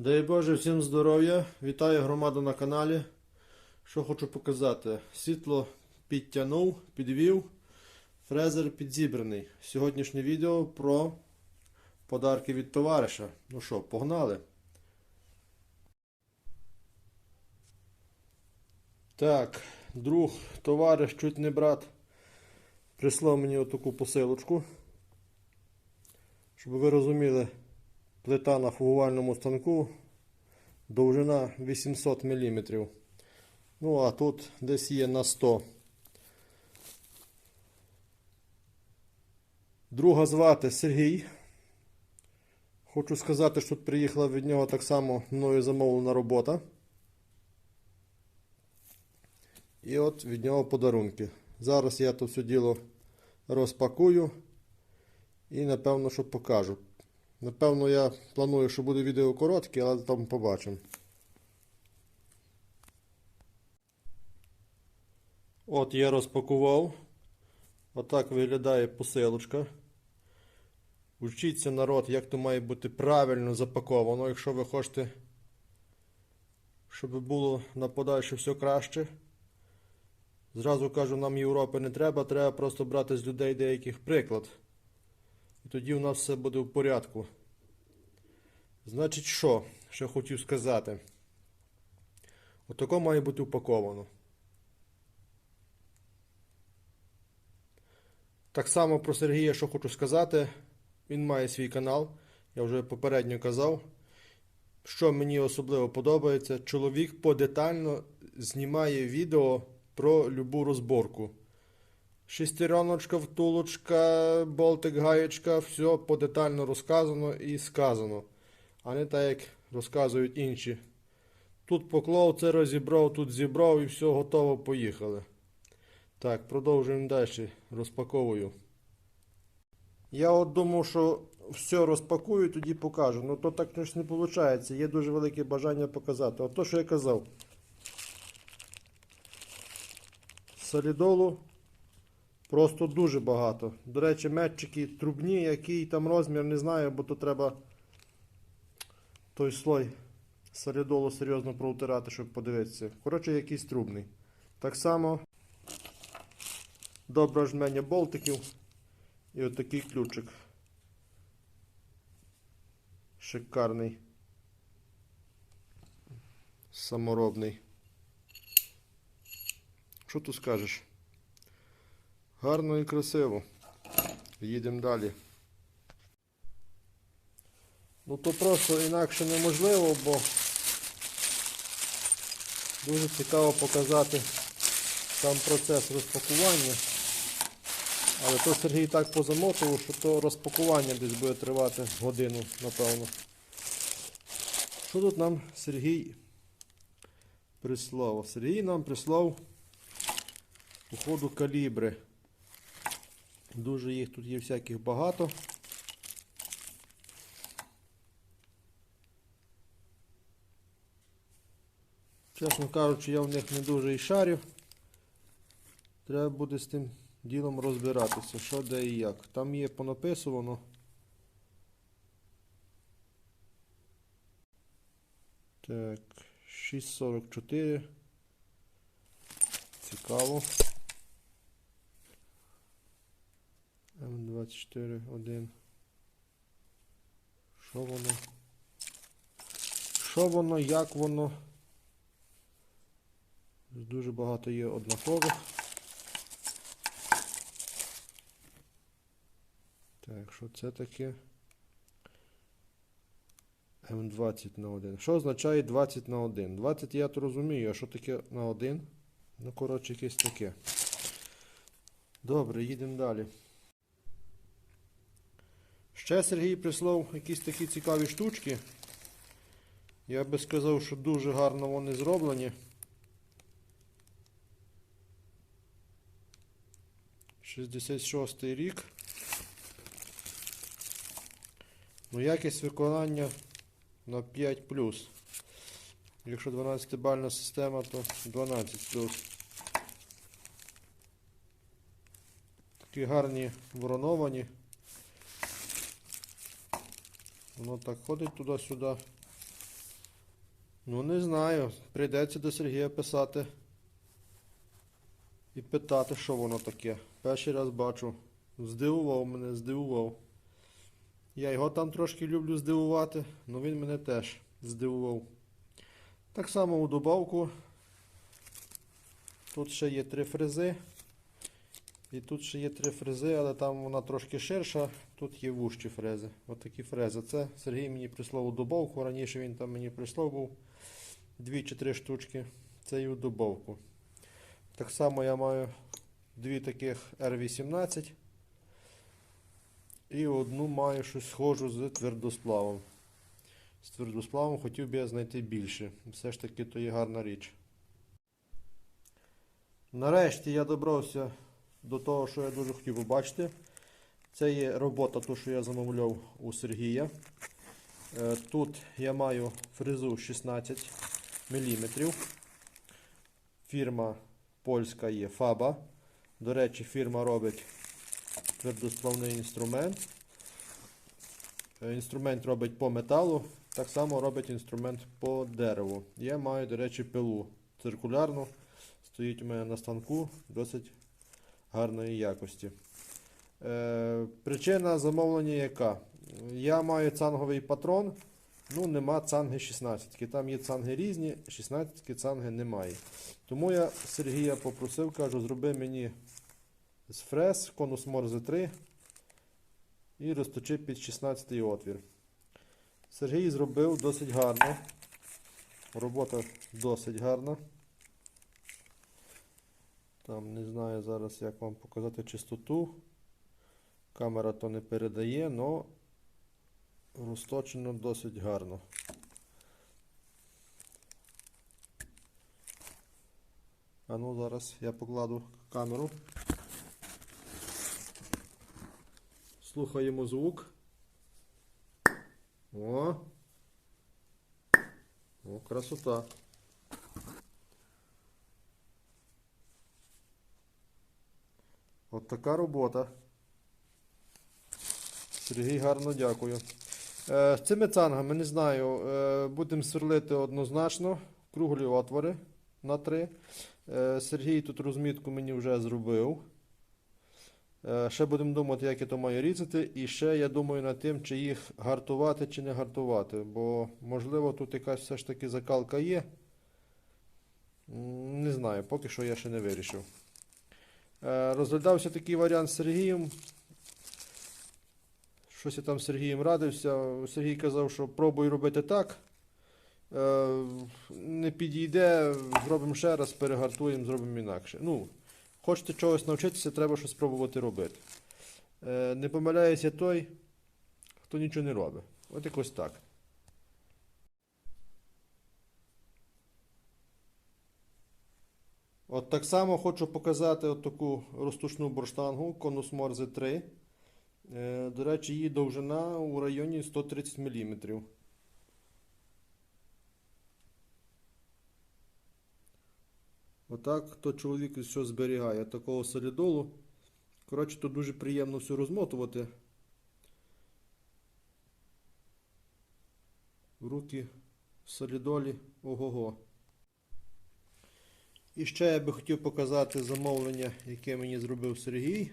Дай Боже всім здоров'я. Вітаю громаду на каналі. Що хочу показати? Світло підтягнув, підвів, фрезер підзібраний. Сьогоднішнє відео про подарки від товариша. Ну що, погнали? Так, друг, товариш, чуть не брат, прислав мені отаку посилочку. Щоб ви розуміли, плита на фугувальному станку довжина 800 мм. Ну, а тут десь є на 100. Друга звати Сергій. Хочу сказати, що тут приїхала від нього так само мною замовлена робота. І от від нього подарунки. Зараз я то все діло розпакую і напевно, що покажу. Напевно, я планую, що буде відео коротке, але там побачимо. От я розпакував. Отак виглядає посилочка. Учіться народ, як то має бути правильно запаковано, якщо ви хочете, щоб було на подальше все краще. Зразу кажу, нам Європи не треба, треба просто брати з людей деяких приклад. Тоді у нас все буде в порядку. Значить, що? Що хотів сказати? Отако має бути упаковано. Так само про Сергія, що хочу сказати, він має свій канал. Я вже попередньо казав. Що мені особливо подобається, чоловік подетально знімає відео про любу розборку. Шестереночка, втулочка, болтик, гаєчка, все подетально розказано і сказано. А не так, як розказують інші. Тут поклав, це розібрав, тут зібрав і все готово, поїхали. Так, продовжуємо далі. Розпаковую. Я от думав, що все розпакую, тоді покажу. Ну то так не виходить. Є дуже велике бажання показати. От то, що я казав. Солідолу просто дуже багато. До речі, метчики трубні, який там розмір, не знаю, бо то треба той слой солідолу серйозно проутирати, щоб подивитися. Коротше, якийсь трубний. Так само добре жмення болтиків і отакий ключик. Шикарний. Саморобний. Що тут скажеш? Гарно і красиво. Їдемо далі. Ну то просто інакше неможливо, бо дуже цікаво показати сам процес розпакування. Але то Сергій так позамотував, що то розпакування десь буде тривати годину, напевно. Що тут нам Сергій прислав? Сергій нам прислав походу калібри. Дуже їх тут є всяких багато. Чесно кажучи, я в них не дуже і шарю. Треба буде з тим ділом розбиратися, що де і як. Там є понаписувано. Так, 6.44. Цікаво. М24 1. Що воно? Що воно, як воно? Дуже багато є однакових. Так, що це таке? М20 на 1. Що означає 20 на 1? 20 я то розумію, а що таке на 1? Ну, коротше, якесь таке. Добре, їдемо далі. Ще Сергій прислав якісь такі цікаві штучки. Я би сказав, що дуже гарно вони зроблені. 66 рік. Ну, якість виконання на 5 Якщо 12-бальна система, то 12 Такі гарні вороновані. Воно так ходить туди-сюди. Ну, не знаю. Прийдеться до Сергія писати. І питати, що воно таке. Перший раз бачу. Здивував мене, здивував. Я його там трошки люблю здивувати, але він мене теж здивував. Так само у добавку. Тут ще є три фрези. І тут ще є три фрези, але там вона трошки ширша. Тут є вужчі фрези. От такі фрези. Це Сергій мені прислав у добавку. Раніше він там мені прислав був дві чи три штучки. Це і у добавку. Так само я маю дві таких R18. І одну маю щось схожу з твердосплавом. З твердосплавом хотів би я знайти більше. Все ж таки то є гарна річ. Нарешті я добрався до того, що я дуже хотів побачити. Це є робота, ту, що я замовляв у Сергія. Е, Тут я маю фрезу 16 мм. Фірма польська є Фаба. До речі, фірма робить твердосплавний інструмент. Е, Інструмент робить по металу, так само робить інструмент по дереву. Я маю, до речі, пилу циркулярну. Стоїть у мене на станку досить гарної якості. Е, причина замовлення яка? Я маю цанговий патрон, ну нема цанги 16. Там є цанги різні, 16 цанги немає. Тому я Сергія попросив, кажу, зроби мені з фрез конус Морзе 3 і розточи під 16 отвір. Сергій зробив досить гарно. Робота досить гарна. Там не знаю зараз, як вам показати чистоту. Камера то не передає, але розточено досить гарно. А ну зараз я покладу камеру. Слухаємо звук. О! О, красота. От така робота. Сергій, гарно дякую. Е, цими цангами не знаю. Е, будемо сверлити однозначно. Круглі отвори на 3. Е, Сергій тут розмітку мені вже зробив. Е, ще будемо думати, як я то маю різати. І ще я думаю над тим, чи їх гартувати, чи не гартувати. Бо, можливо, тут якась все ж таки закалка є. Не знаю, поки що я ще не вирішив. Е, Розглядався такий варіант з Сергієм. Щось я там з Сергієм радився. Сергій казав, що пробуй робити так. Е, Не підійде, зробимо ще раз, перегартуємо, зробимо інакше. Ну, хочете чогось навчитися, треба щось спробувати робити. Е, Не помиляється той, хто нічого не робить. От якось так. От так само хочу показати от таку розтушну бурштангу Конус Морзе 3. Е, До речі, її довжина у районі 130 мм. Отак то чоловік що зберігає такого солідолу. Коротше, тут дуже приємно все розмотувати. Руки в солідолі ого-го. І ще я би хотів показати замовлення, яке мені зробив Сергій.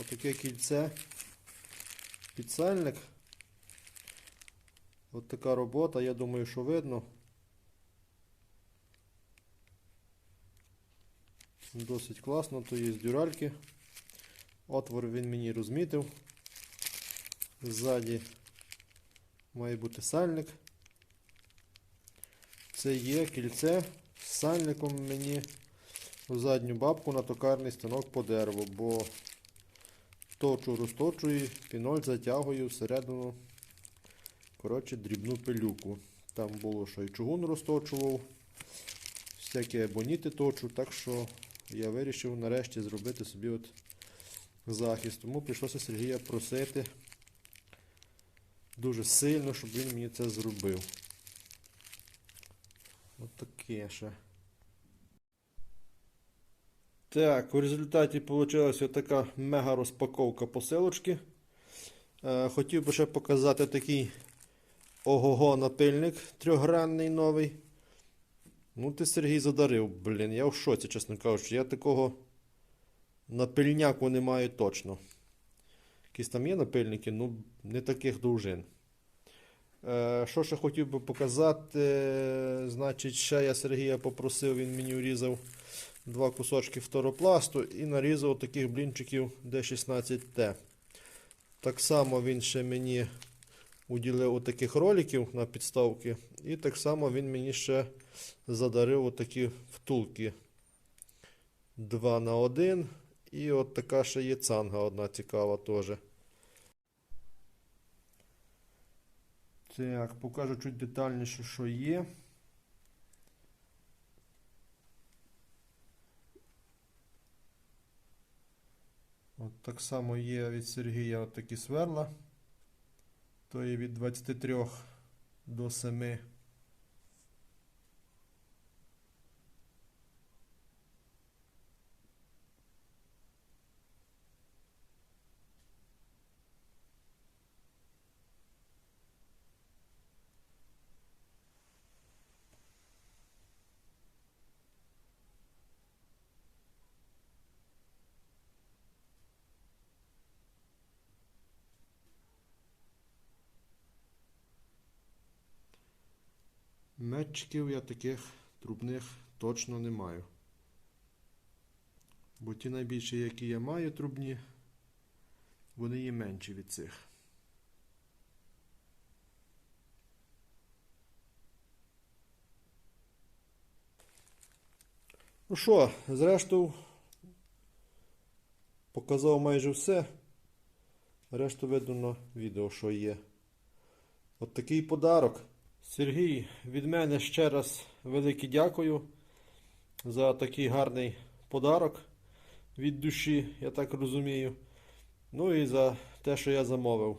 Отаке кільце. Підсальник. От така робота, я думаю, що видно. Досить класно, то є з дюральки. Отвор він мені розмітив. Ззаді має бути сальник. Це є кільце з сальником мені в задню бабку на токарний станок по дереву, бо точу, розточую, піноль затягую всередину коротше, дрібну пилюку. Там було, що і чугун розточував, всякі ебоніти точу, так що я вирішив нарешті зробити собі от захист. Тому прийшлося Сергія просити дуже сильно, щоб він мені це зробив. От ще. Так, у результаті вийшла така мега розпаковка посилочки. Е, Хотів би ще показати такий Ого-го, напильник трьохгранний новий. Ну, ти Сергій задарив, блін. Я в шоці, чесно кажучи. Я такого напильняку не маю точно. Якісь там є напильники, ну не таких довжин. Е, що ще хотів би показати, значить, ще я Сергія попросив, він мені урізав два кусочки фторопласту і нарізав таких блінчиків D16T. Так само він ще мені уділив отаких роликів на підставки. І так само він мені ще задарив отакі втулки 2 на 1 І от така ще є цанга одна цікава теж. Так, покажу чуть детальніше, що є. От так само є від Сергія от такі сверла. То є від 23 до 7. Метчиків я таких трубних точно не маю. Бо ті найбільші, які я маю трубні, вони є менші від цих. Ну що, зрештою, показав майже все. Решту видно на відео, що є. От такий подарок. Сергій, від мене ще раз велике дякую за такий гарний подарок від душі, я так розумію. Ну і за те, що я замовив.